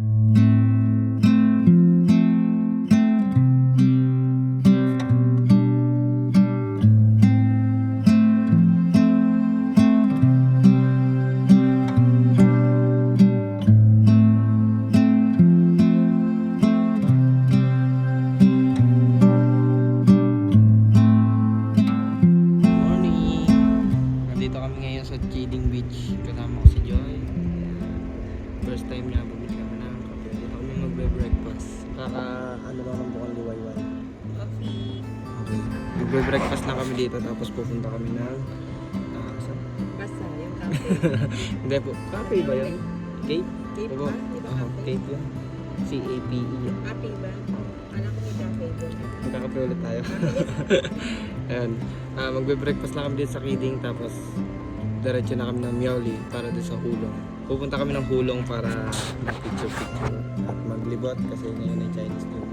Mm-hmm. Kami dito tapos pupunta kami ng ah, saan? Basta, yung cafe. Hindi po. Cafe ba yun? Cape? Cape ba? Oo? Cape yun. C-A-P-E. Cafe ba? Alam ko may cafe doon. Magkakape ulit tayo. Ayan. Ah, magbe-breakfast na kami dito sa Kidding tapos diretso na kami ng Miauli para doon sa Hulong. Pupunta kami ng Hulong para mag-picture-picture at maglibot kasi ngayon ay Chinese New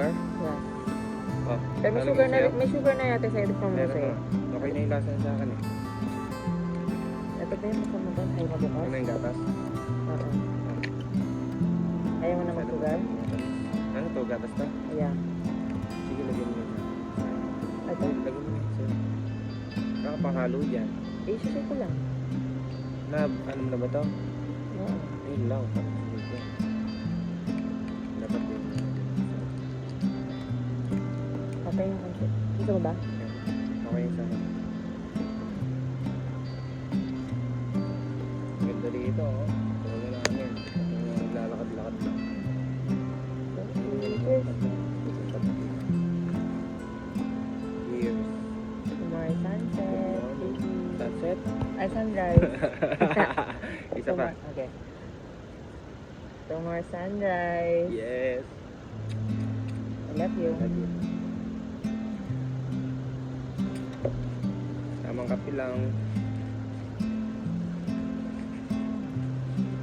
sugar? Yeah. Oh, Pero may sugar na, sa'yo? may sugar na yata sa'yo pa mo sa'yo. Okay na yung lasa sa akin eh. Ito ba yung masama ba? Ay, mabukas? Ano yung gatas? Oo. Ayaw mo na mag-sugar? Ano to? Gatas to? Yeah. Sige, lagyan mo na. Ito? Lagyan mo na. Nakapakalo dyan. Eh, susi ko lang. Na, ano na ba to? Oo. Ayun lang. parang sunod Konti. Gusto mo ba? Okay sa akin. Ganda dito, oh. Tulad na namin. Naglalakad-lakad lang. Cheers. Cheers. Tomorrow sunset. Sunset? Ay, sunrise. Isa pa. Okay. Tomorrow sunrise. Yes. I love you. Love you. Tamang kape lang.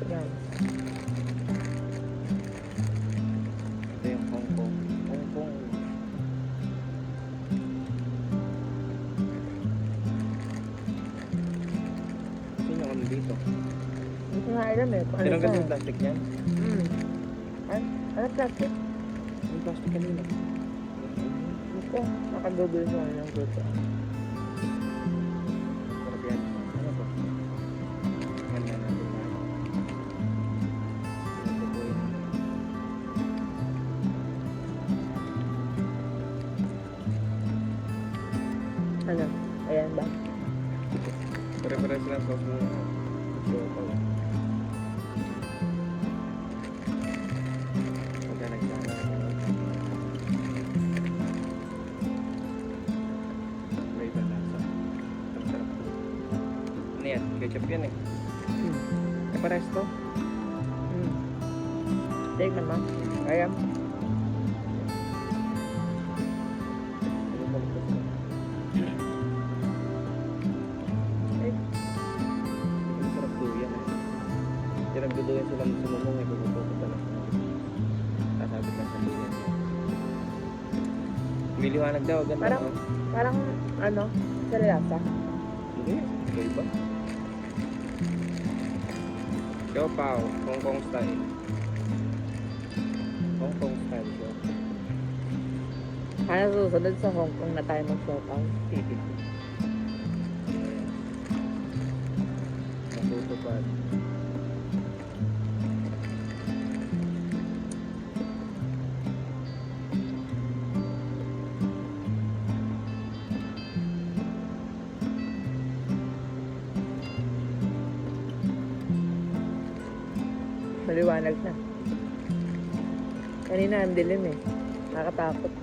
Yan. Ito yung Hong Kong. Hong Kong. Sino kami dito? Hindi ko nga alam eh. Kung ano to. yung plastic niyan? Hmm. Ano? Ano plastic? Yung plastic kanina. Ito. Nakagugol ko ano ng grupo. Ibang lasa. Ang sarap. Ano yan? Ketchup yan eh. Hmm. Eh pares to. Hmm. Tignan mo. Ayan. Ay, Miliwanag daw. Ganda Parang- no? parang ano? Sa lasa. Hindi. Iba iba. Siopaw. Hong Kong style. Hong Kong style. siopaw. Ano susunod sa Hong Kong na tayo mag-shopaw? Natutupad. Maliwanag na. Kanina ang dilim eh. Nakakatakot.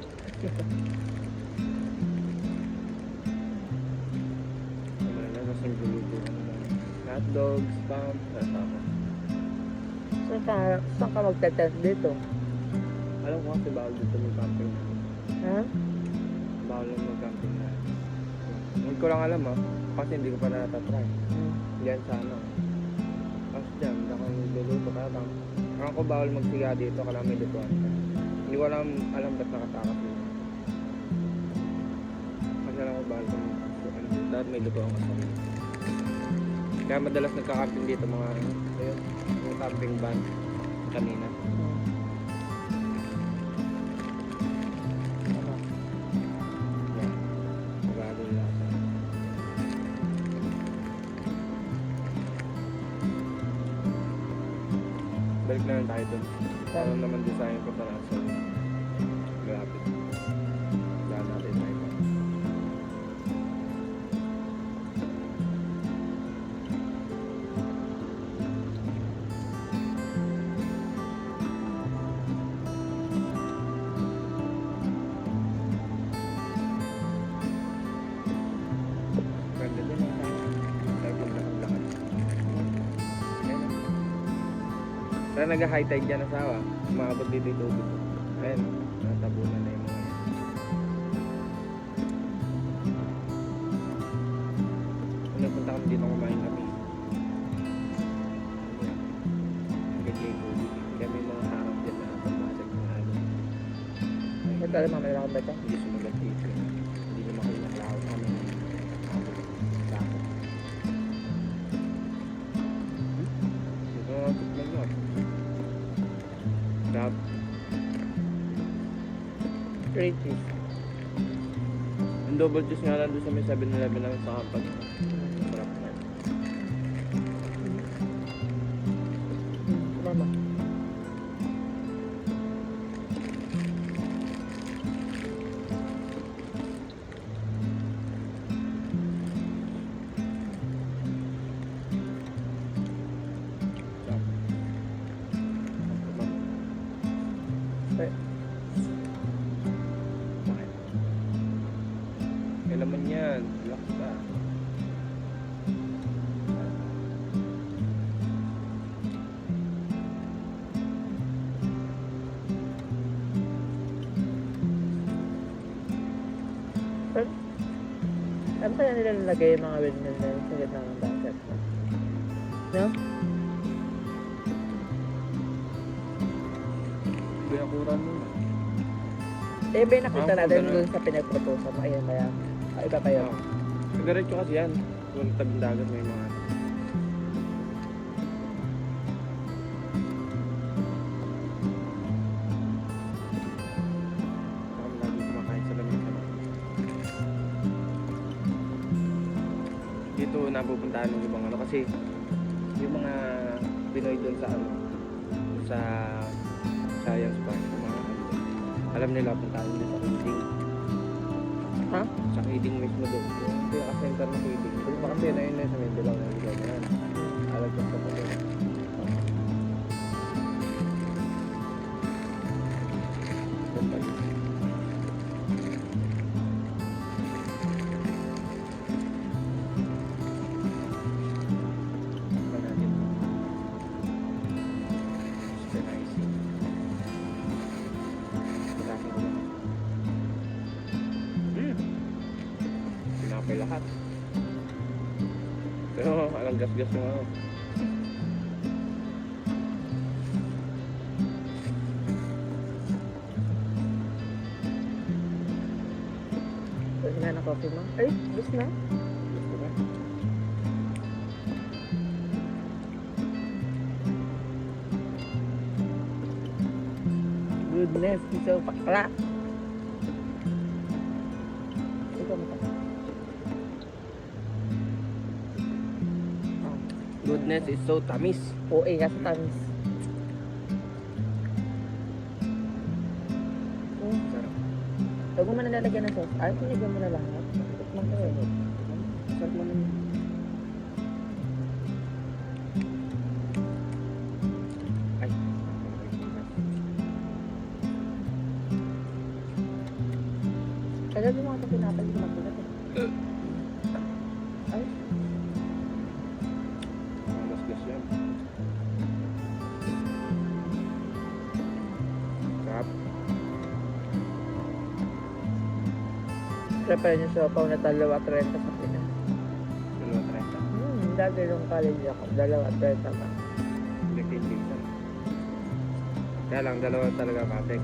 Ano na lang kasing gulubo. Hot dogs, spam, kasama. Saan ka, saan ka magtatent dito? Alam ko kasi bawal dito mag-camping. Ha? Bawal lang mag-camping na. Hindi ko lang alam ah. Kasi hindi ko pa natatry. Hmm. Yan sa ano. Tapos dyan, hindi ako nagluluto. Kaya lang, ako ko bawal magsiga dito. Kaya may lutuan ka. Hindi ko alam, alam ba't nakatakas dito. Kasi alam ko bawal kung ano, dapat may lutuan ka sa Kaya madalas nagka-camping dito mga ayun, yung camping van kanina. Tayo dun. Parang naman design ko para sa Kaya nag-high tide dyan asawa. Umabot dito yung tubig. Ayan, natabunan na yung mga yan. Kung nagpunta kami dito kumain kami. May mga harap dyan na pabasag ng ano. Ito alam mamaya ako ba ito? Hindi sumagat Great cheese. Yung double cheese nga lang doon sa may 7-Eleven lang sa kampas. Sarap na. Mama. Ano kaya nila nilagay yung mga windmill na yun sa gitna ng dagat? No? Binakuran mo na. Eh, yung nakita Ah, natin dun sa pinag-proposal mo? Ayan, kaya. Ah, iba pa yun. Oo. Diretso kasi yan. Kung tabing dagat may mga... napupuntahan ng ibang ano kasi yung mga Pinoy doon sa ano sa science park yung mga ano, alam nila puntahan nila sa Kiding Ha? sa Kiding mismo doon yung pinaka-center ng Kiding doon pa kasi na yun sa Mindanao na yun alam ko sa pala Pinapay lahat. Pero alang gas-gas yung ano. Pwede na ng coffee mo? Ay, gusto na. Gusto ba? Goodness, piso pakla. Goodness is so tamis. OA ka sa tamis. Oh, Sarap. Huwag mo nalalagyan ng sauce. Ay, pinigyan mo na lahat. Tikman ko eh. Sarap naman. Ay. Kaya yung mga ito pinapal yung magulat eh. Ay, preferensya sa Pau na dalawa 30 sa Pinas. Dalawa 30? Hmm, dati nung college ako, dalawa 30 pa. Hindi, Kaya lang, dalawa talaga matik.